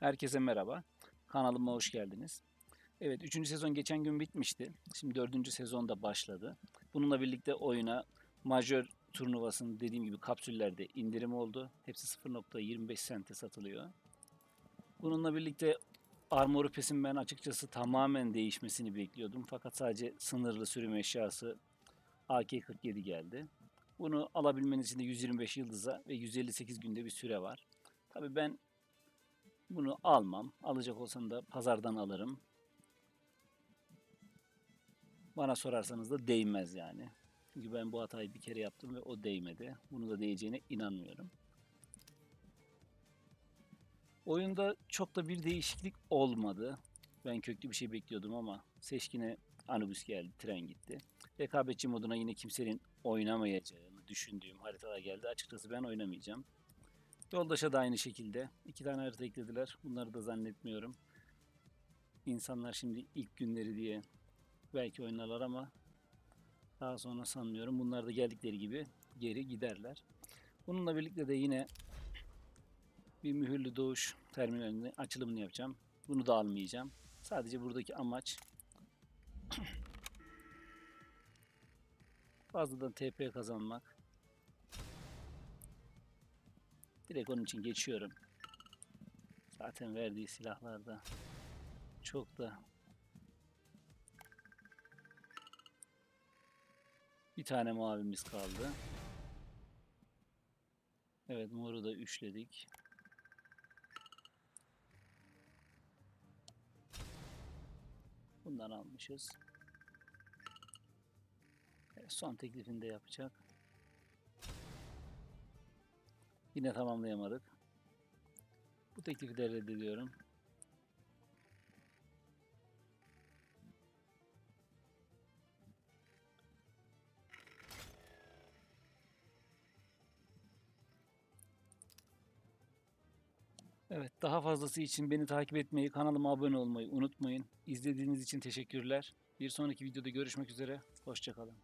Herkese merhaba. Kanalıma hoş geldiniz. Evet 3. sezon geçen gün bitmişti. Şimdi 4. sezon da başladı. Bununla birlikte oyuna majör turnuvasının dediğim gibi kapsüllerde indirim oldu. Hepsi 0.25 sente satılıyor. Bununla birlikte Armor Pass'in ben açıkçası tamamen değişmesini bekliyordum. Fakat sadece sınırlı sürüm eşyası AK-47 geldi. Bunu alabilmeniz için de 125 yıldıza ve 158 günde bir süre var. Tabii ben bunu almam. Alacak olsam da pazardan alırım. Bana sorarsanız da değmez yani. Çünkü ben bu hatayı bir kere yaptım ve o değmedi. Bunu da değeceğine inanmıyorum. Oyunda çok da bir değişiklik olmadı. Ben köklü bir şey bekliyordum ama seçkine Anubis geldi, tren gitti. Rekabetçi moduna yine kimsenin oynamayacağını düşündüğüm haritalar geldi. Açıkçası ben oynamayacağım. Yoldaşa da aynı şekilde. iki tane harita eklediler. Bunları da zannetmiyorum. İnsanlar şimdi ilk günleri diye belki oynarlar ama daha sonra sanmıyorum. Bunlar da geldikleri gibi geri giderler. Bununla birlikte de yine bir mühürlü doğuş terminalinin açılımını yapacağım. Bunu da almayacağım. Sadece buradaki amaç fazladan TP kazanmak. Direkt onun için geçiyorum. Zaten verdiği silahlarda çok da bir tane mavimiz kaldı. Evet moru da üçledik. Bundan almışız. Evet, son teklifini de yapacak. Yine tamamlayamadık. Bu teklifi de reddediyorum. Evet, daha fazlası için beni takip etmeyi, kanalıma abone olmayı unutmayın. İzlediğiniz için teşekkürler. Bir sonraki videoda görüşmek üzere. Hoşçakalın.